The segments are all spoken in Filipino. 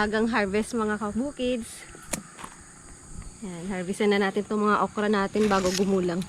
Agang harvest mga kabukids. Yan, harvestan na natin itong mga okra natin bago gumulang.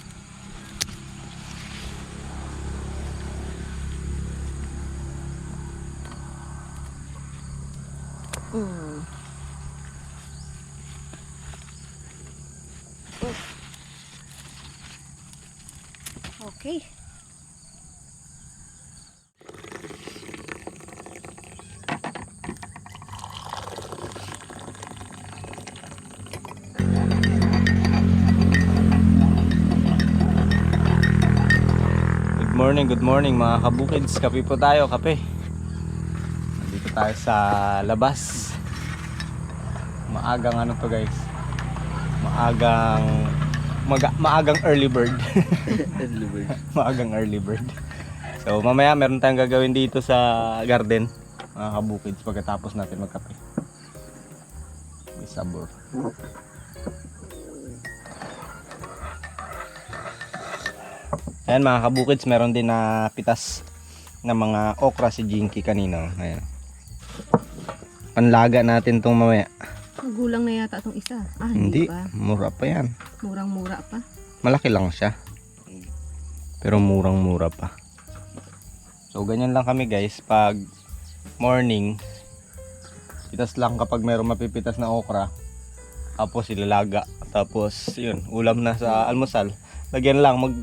Morning, good morning mga kabukids. Kape po tayo, kape. Dito tayo sa labas. Maagang ano to guys. Maagang maga, maagang early bird. maagang early bird. So mamaya meron tayong gagawin dito sa garden. Mga kabukids pagkatapos natin magkape. May sabor. Ayan mga kabukids, meron din na pitas na mga okra si Jinky kanina. Ayan. Panlaga natin tong mamaya. Magulang na yata itong isa. Ah, Hindi, hindi, pa. mura pa yan. Murang-mura pa. Malaki lang siya. Pero murang-mura pa. So ganyan lang kami guys pag morning pitas lang kapag mayroong mapipitas na okra tapos ilalaga tapos yun ulam na sa almusal lagyan lang mag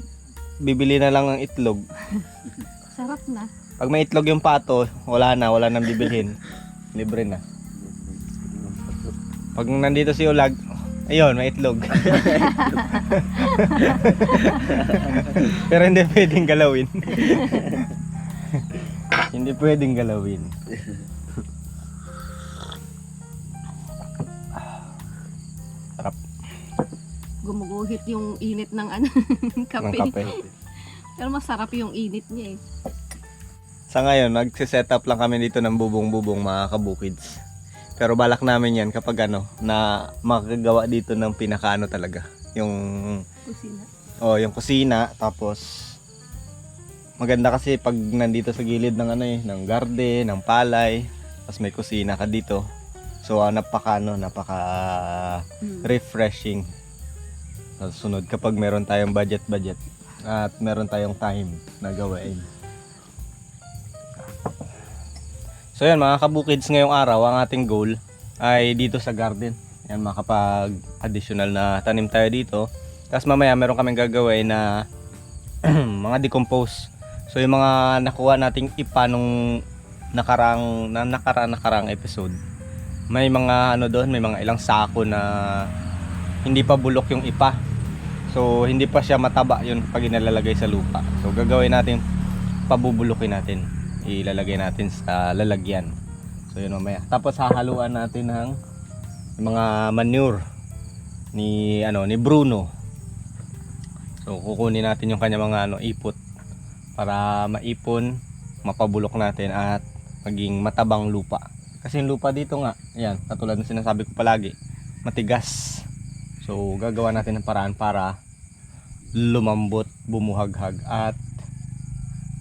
bibili na lang ng itlog Sarap na. Pag may itlog yung pato, wala na, wala nang bibilhin. Libre na. Pag nandito si Ulag, ayun, may itlog. Pero hindi pwedeng galawin. hindi pwedeng galawin. Gumuguhit yung init ng ano, ng kape. kape. Pero masarap yung init niya eh. Sa ngayon, nagsiset up lang kami dito ng bubong-bubong mga kabukids. Pero balak namin yan kapag ano, na makagawa dito ng pinakaano talaga. Yung, Kusina. oh, yung kusina, tapos maganda kasi pag nandito sa gilid ng ano eh, ng garden, ng palay, tapos may kusina ka dito. So, ah, napaka ano, napaka Mm. refreshing. Sa sunod kapag meron tayong budget-budget at meron tayong time na gawain. So yan mga kabukids ngayong araw, ang ating goal ay dito sa garden. Yan makapag additional na tanim tayo dito. Tapos mamaya meron kaming gagawin na mga decompose. So yung mga nakuha nating ipa nung nakarang na nakarang nakarang episode. May mga ano doon, may mga ilang sako na hindi pa bulok yung ipa. So hindi pa siya mataba yun pag inalalagay sa lupa. So gagawin natin pabubulukin natin. Ilalagay natin sa lalagyan. So yun mamaya. Tapos hahaluan natin ng mga manure ni ano ni Bruno. So kukunin natin yung kanya mga ano ipot para maipon, mapabulok natin at maging matabang lupa. Kasi yung lupa dito nga, yan, katulad ng sinasabi ko palagi, matigas. So gagawa natin ng paraan para lumambot, bumuhaghag at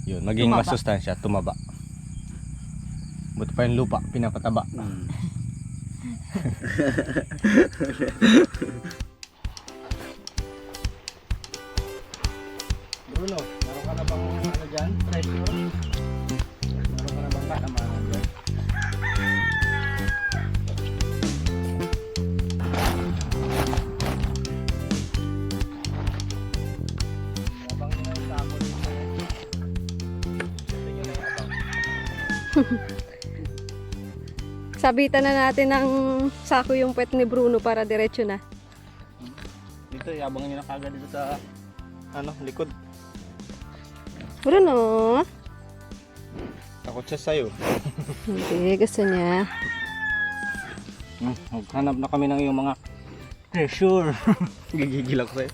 yun, maging Tumaba. masustansya, tumaba. Buti pa yung lupa, pinapataba. Bruno, Sabitan na natin ng sako yung pet ni Bruno para diretso na. Dito, yabang nyo na kagad dito sa ano, likod. Bruno? Takot siya sa'yo. Hindi, gusto niya. Hmm, maghanap na kami ng iyong mga treasure. Gigigil ako sa'yo.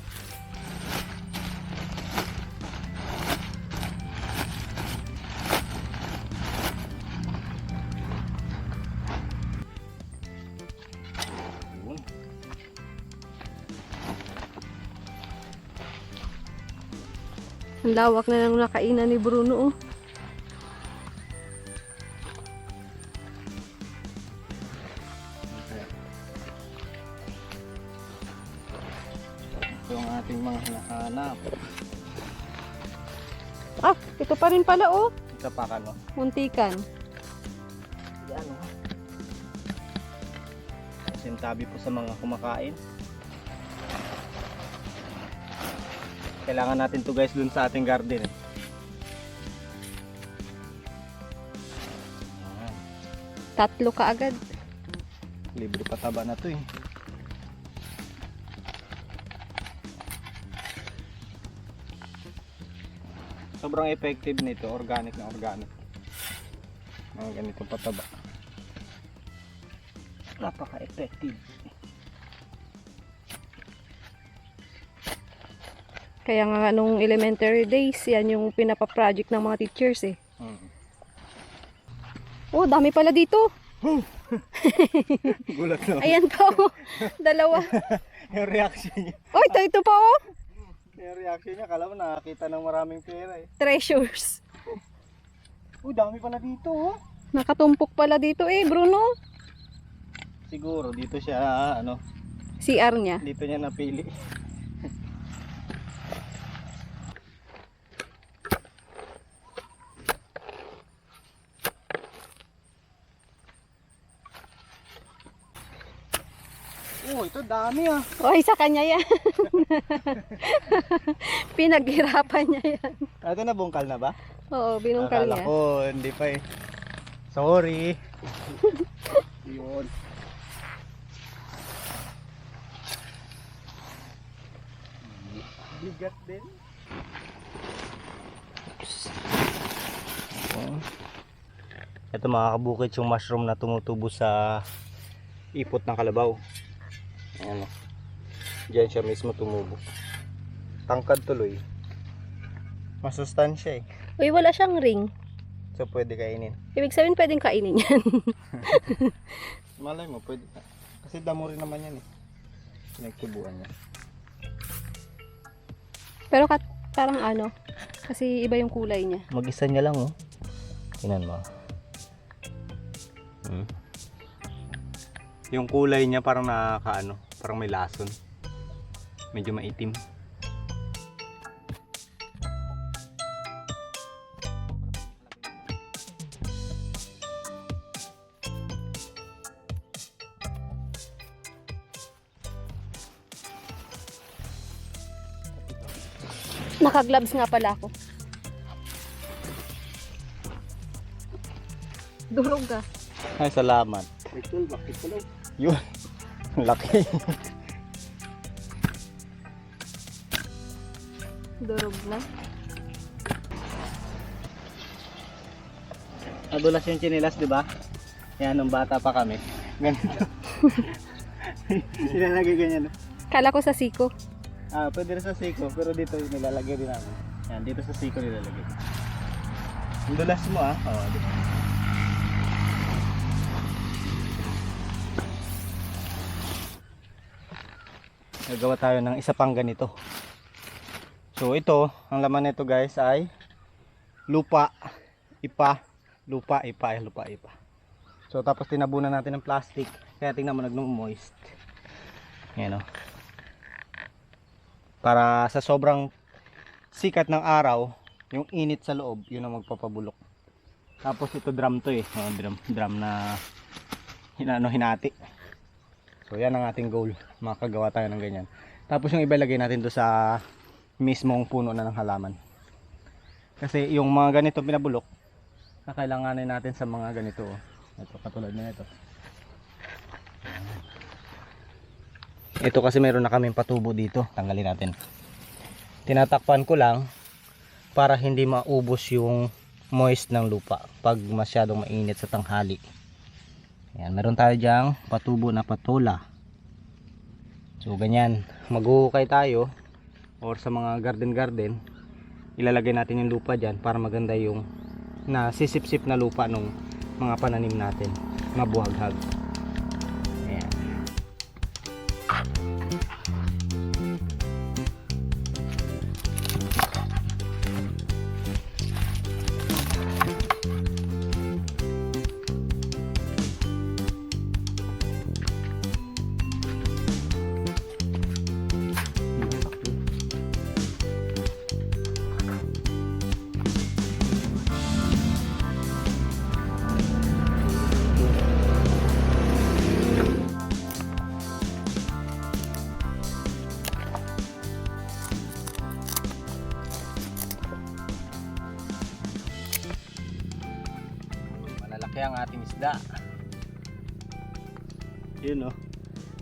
Ang lawak na nang nakainan ni Bruno. Oh. Ito ang ating mga hinahanap. Ah, ito pa rin pala oh. Ito pa ka? Muntikan. Yan oh. Sintabi po sa mga kumakain. Kailangan natin to guys dun sa ating garden. Tatlo ka agad. Libre pataba na to eh. Sobrang effective nito, organic na organic. Mga ganitong pataba. Napaka-effective. Kaya nga nung elementary days, yan yung pinapa-project ng mga teachers eh. Mm. Oh, dami pala dito. Gulat na. Ayan pa oh. Dalawa. Yung reaction niya. Oh, ito, ito pa oh. Yung reaction niya, kala mo nakakita ng maraming pera eh. Treasures. Uy, dami pala dito oh. Nakatumpok pala dito eh, Bruno. Siguro dito siya ano, CR niya. dito niya napili. Oh, ito dami ah. Oy, sa kanya yan. Pinaghirapan niya yan. Ito na bungkal na ba? Oo, binungkal Akala niya. ko, hindi pa eh. Sorry. Yun. Bigat din. Ito mga kabukit yung mushroom na tumutubo sa ipot ng kalabaw. Ayan o. Diyan siya mismo tumubo. Tangkad tuloy. Masustansya eh. Uy, wala siyang ring. So pwede kainin. Ibig sabihin pwedeng kainin yan. Malay mo, pwede. Kasi damo rin naman yan eh. Pinagtubuan niya. Pero kat, parang ano, kasi iba yung kulay niya. Mag-isa niya lang oh. Tingnan mo. Hmm. Yung kulay niya parang nakakaano, parang may lason. Medyo maitim. Naka-gloves nga pala ako. Durog ka. Ay, salamat. Ito, bakit pala? Yun. Ang Laki. Durog na. Nadulas yung chinilas, di ba? Yan, nung bata pa kami. Ganito. Nilalagay ganyan. Kala ko sa siko. Ah, pwede rin sa siko, pero dito nilalagay din namin. Yan, dito sa siko nilalagay. Ang dulas mo ah. Oo, di ba? Gagawa tayo ng isa pang ganito. So ito, ang laman nito guys ay lupa, ipa, lupa, ipa, lupa, ipa. So tapos tinabunan natin ng plastic. Kaya tingnan mo nagno-moist. Yan oh para sa sobrang sikat ng araw, yung init sa loob, yun ang magpapabulok. Tapos ito drum to eh, drum, drum na hinano hinati. So yan ang ating goal, makagawa tayo ng ganyan. Tapos yung iba lagay natin do sa mismong puno na ng halaman. Kasi yung mga ganito pinabulok, kakailanganin natin sa mga ganito. oh. Ito, katulad na ito. Ito kasi meron na kaming patubo dito. Tanggalin natin. Tinatakpan ko lang para hindi maubos yung moist ng lupa pag masyadong mainit sa tanghali. Yan, meron tayo diyang patubo na patola. So ganyan, maghuhukay tayo or sa mga garden garden, ilalagay natin yung lupa diyan para maganda yung nasisip-sip na lupa ng mga pananim natin. Mabuhaghag. Yun oh.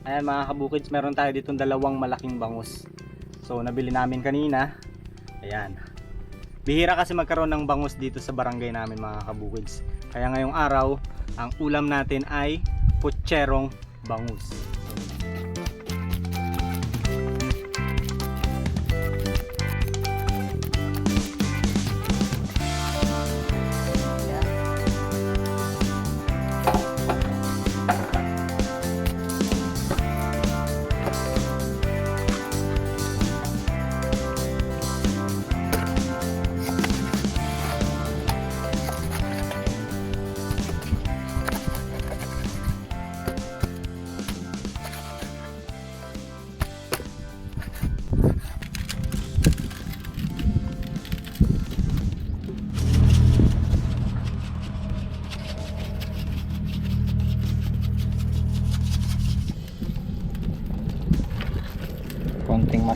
Ayan mga kabukids, meron tayo ditong dalawang malaking bangus. So nabili namin kanina. Ayan. Bihira kasi magkaroon ng bangus dito sa barangay namin mga kabukids. Kaya ngayong araw, ang ulam natin ay putserong bangus.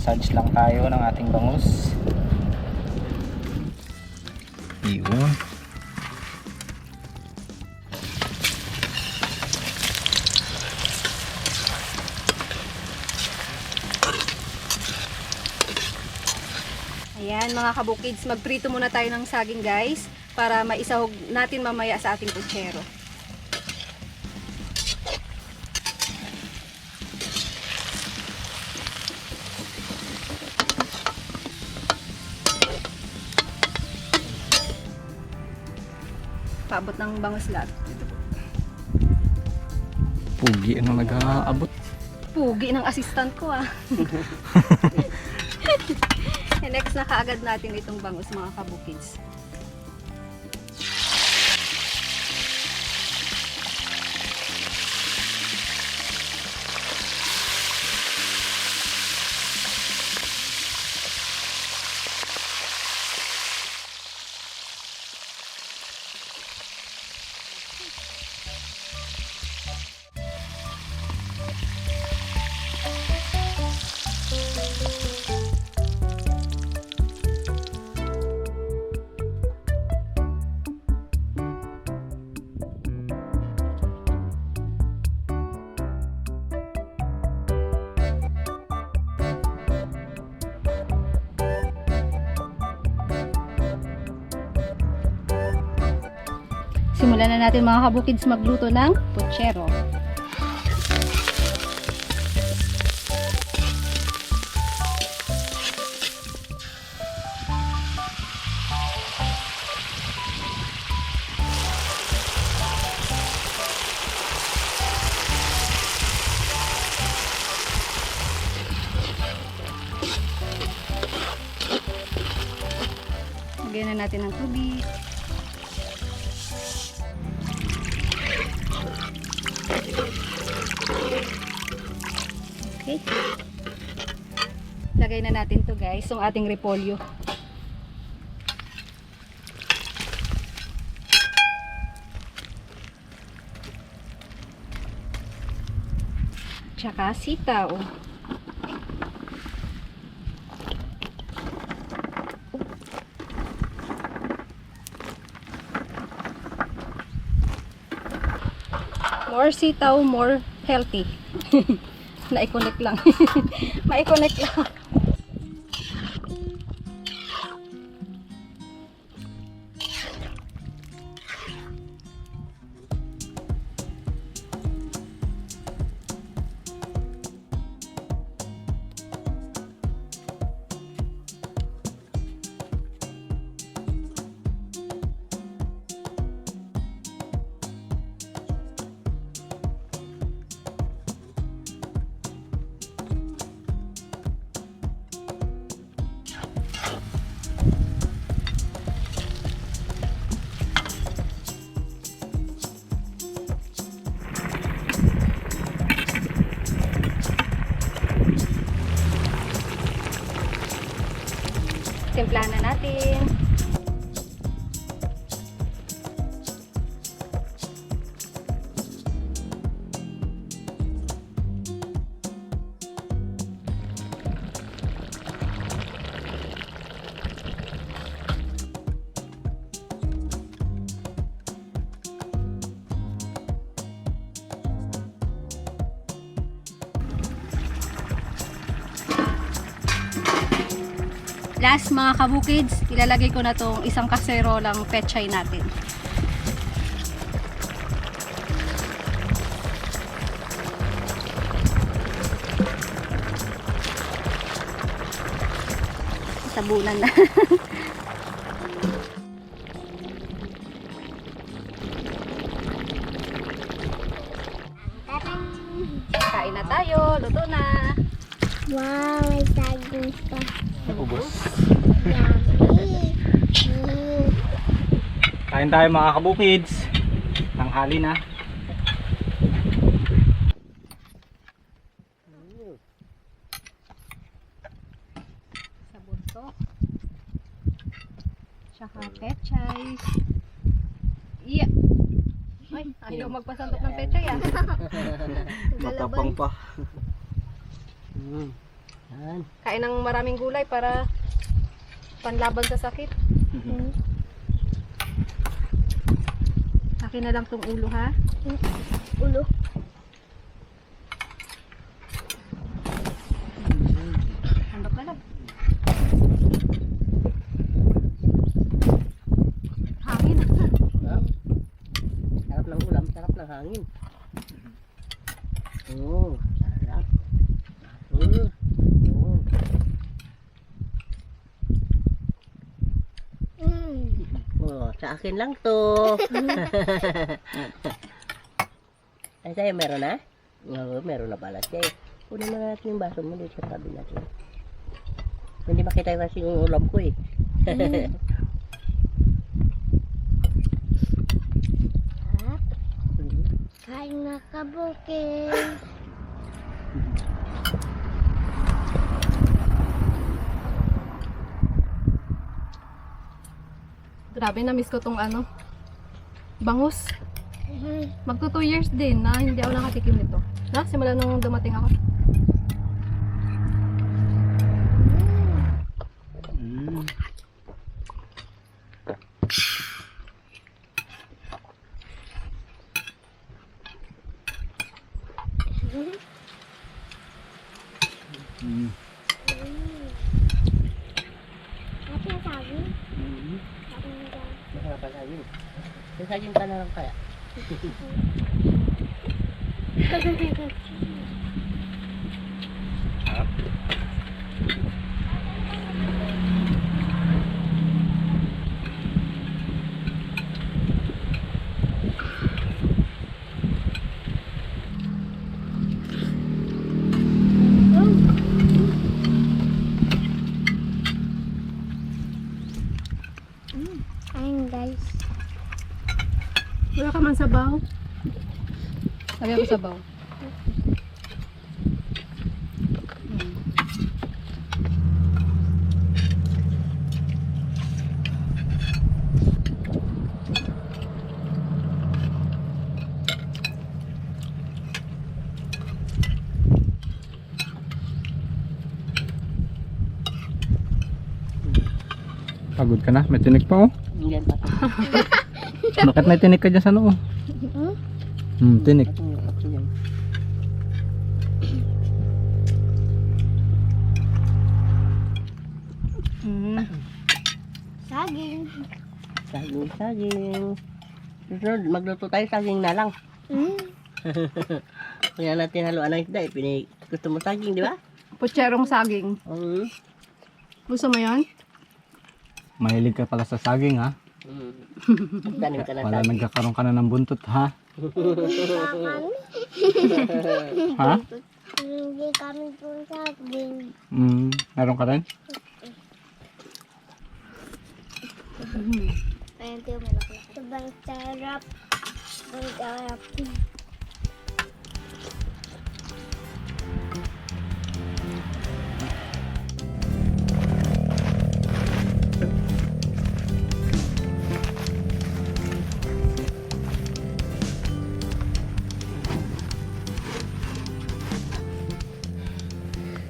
Massage lang tayo ng ating bangus yun Ayan mga kabukids, magprito muna tayo ng saging guys para maisahog natin mamaya sa ating kutsero. Paabot ng bangus lahat. Ito po. pugi ang nag-aabot Pugi ng assistant ko ah. Next na kaagad natin itong bangus mga kabukids. Simulan na natin mga kabukids magluto ng puchero. Lagay na natin to guys, yung ating repolyo. Tsaka sitaw. More sitaw, more healthy. Na-connect lang. Ma-connect lang. Last mga kabukids, ilalagay ko na tong isang kaserolang pechay natin. Sabunan na. Kain tayo mga kabukids. Tanghali na. sa bunso. Tsaka pechay. Iya. Ay, ayaw magpasantok ng pechay ah. Matapang pa. Hmm. Kain ng maraming gulay para panlaban sa sakit. Akin na lang tong ulo ha. Ulo. Handok na lang. Hangin. Sarap. Ng ulam, sarap ng hangin. Oo, sarap. Oo. Oo. Mm. Oo, sa akin lang to. Ay, sa'yo meron na? Oo, meron na pala siya eh. Kunin mo na natin yung baso mo dito sa tabi natin. Hindi makita kasi yung ulam ko eh. Kain na kabukid. Grabe na miss ko tong ano. Bangus. Magto 2 years din na hindi ako nakatikim nito. Na, simula nung dumating ako. Mm. Mm. Ate, saging. Mhm. Saging daw. Yung saging ka na lang kaya. Sarap. Kain guys. Wala ka man sabaw. Sabi ako sabaw. Pagod ka na? May tinik pa oh. Bakit may tinik ka dyan sa noo? Hmm, tinik. Magluto tayo saging na lang. Mm. Kaya natin haluan ng isda. eh. Pini, gusto mo saging, di ba? Putserong saging. Oo. Gusto mo yan? Mahilig ka pala sa saging ha? Mm. Tanim ka na Wala saging. nagkakaroon ka na ng buntot ha? Ha? Hindi kami po saging. Mm, meron ka rin? Tiyo, malaki. Sobrang sarap.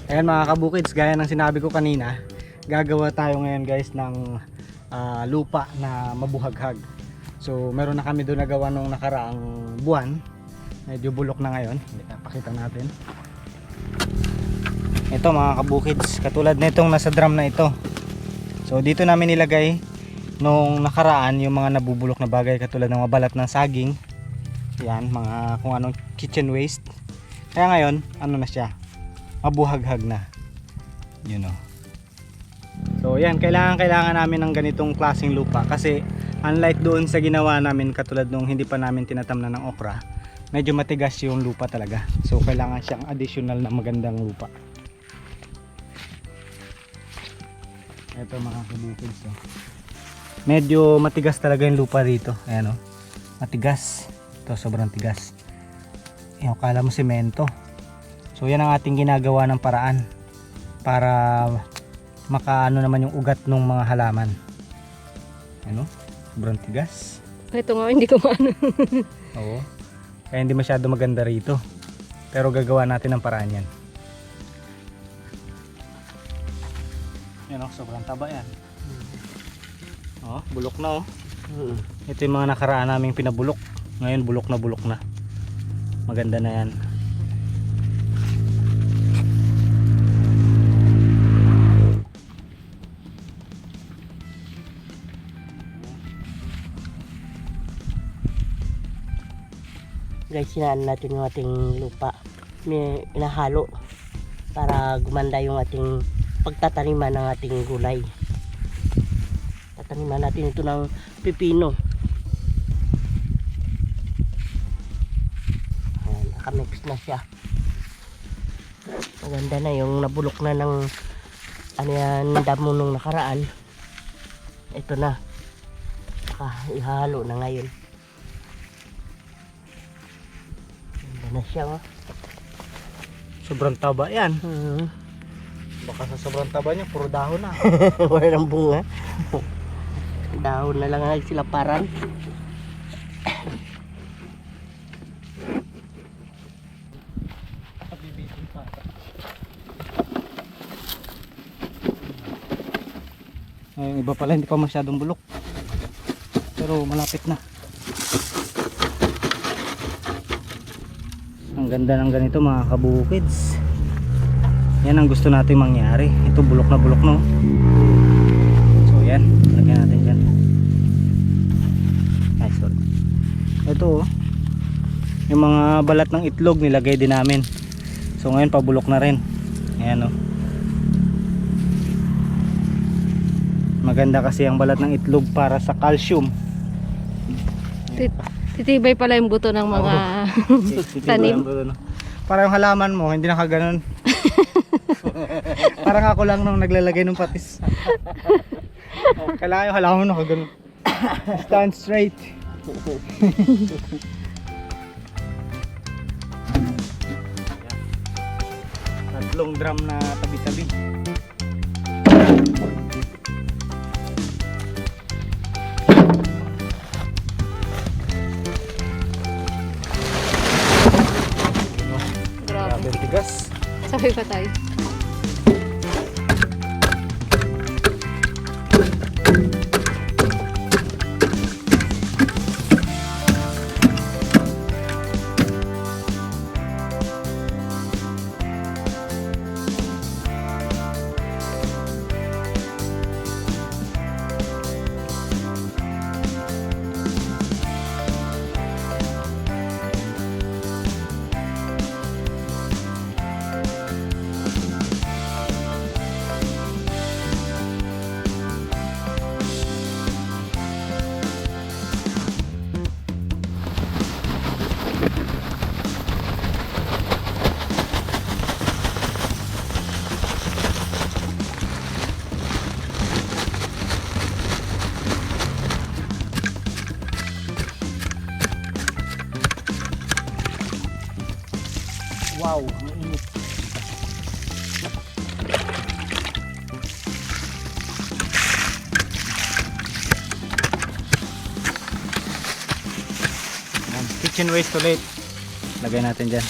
Ayan mga kabukids, gaya ng sinabi ko kanina, gagawa tayo ngayon guys ng ah, lupa na mabuhaghag. So meron na kami doon nagawa nung nakaraang buwan. Medyo bulok na ngayon. Pakita natin. Ito mga kabukids, katulad nitong nasa drum na ito. So dito namin nilagay nung nakaraan yung mga nabubulok na bagay katulad ng mga ng saging. Yan, mga kung anong kitchen waste. Kaya ngayon, ano na siya? Mabuhaghag na. Yun o. So yan, kailangan kailangan namin ng ganitong klaseng lupa kasi unlike doon sa ginawa namin katulad nung hindi pa namin tinatamnan ng okra, medyo matigas yung lupa talaga. So kailangan siyang additional na magandang lupa. Ito mga kabukids. Oh. Medyo matigas talaga yung lupa dito. Ayan oh. Matigas. Ito sobrang tigas. Eh, kala mo semento. So yan ang ating ginagawa ng paraan para makaano naman yung ugat ng mga halaman. Ano? Sobrang tigas. Ito nga, hindi ko maano. Oo. Kaya hindi masyado maganda rito. Pero gagawa natin ng paraan yan. Yan o, sobrang taba yan. Oh, bulok na oh. Mm. Ito yung mga nakaraan naming pinabulok. Ngayon bulok na bulok na. Maganda na yan. Guys, sinaan natin yung ating lupa. May inahalo para gumanda yung ating pagtataniman ng ating gulay. Tataniman natin ito ng pipino. Ayan, nakamix na siya. Maganda na yung nabulok na ng ano yan, damo nung nakaraan. Ito na. Saka ihalo na ngayon. Na siya oh. Sobrang taba yan. Hmm. Baka sa sobrang taba niya, puro dahon na. Wala ng bunga. Dahon na lang ang silaparan. Ay, yung iba pala hindi pa masyadong bulok. Pero malapit na. Ang ganda ng ganito mga kabukids. Yan ang gusto natin mangyari. Ito bulok na bulok no. So yan, lagyan natin dyan. Ay, sorry. Ito oh. Yung mga balat ng itlog nilagay din namin. So ngayon pabulok na rin. Ayan oh. Maganda kasi ang balat ng itlog para sa calcium. Titibay pala yung buto ng mga... Tanim. Para yung halaman mo, hindi nakaganon. Parang ako lang nung naglalagay ng patis. Kailangan yung halaman nakaganon. Stand straight. Tatlong drum na tabi-tabi. Sabi pa tayo. Wow, Kitchen waste ulit. Lagay natin dyan.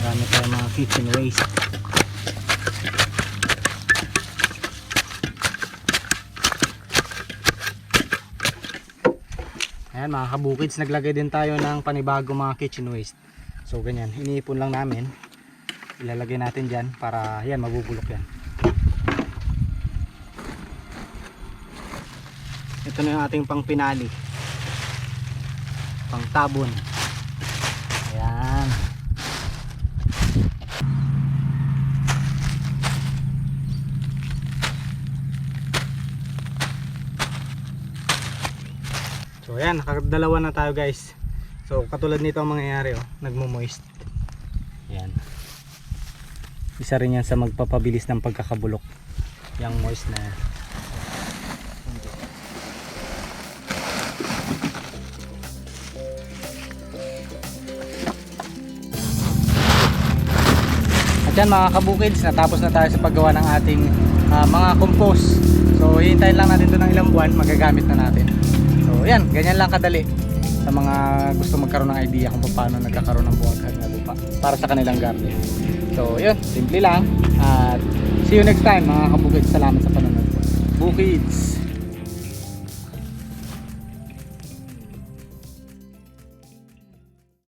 Marami tayong mga kitchen waste. Ayan, mga kabukids, naglagay din tayo ng panibago mga kitchen waste. So ganyan, iniipon lang namin. Ilalagay natin dyan para yan, mabubulok yan. Ito na yung ating pang pinali. Pang tabon. Ayan. So ayan, nakadalawa na tayo guys. So katulad nito ang mangyayari oh, nagmo-moist. Ayan. Isa rin yan sa magpapabilis ng pagkakabulok. Yung moist na yan. At yan mga kabukids, natapos na tayo sa paggawa ng ating ah, mga compost. So hihintayin lang natin ito ng ilang buwan, magagamit na natin. So yan, ganyan lang kadali sa mga gusto magkaroon ng idea kung paano nagkakaroon ng buwaghan na lupa para sa kanilang garden. So yun, simple lang. At see you next time mga kabukids. Salamat sa panonood. Bukids!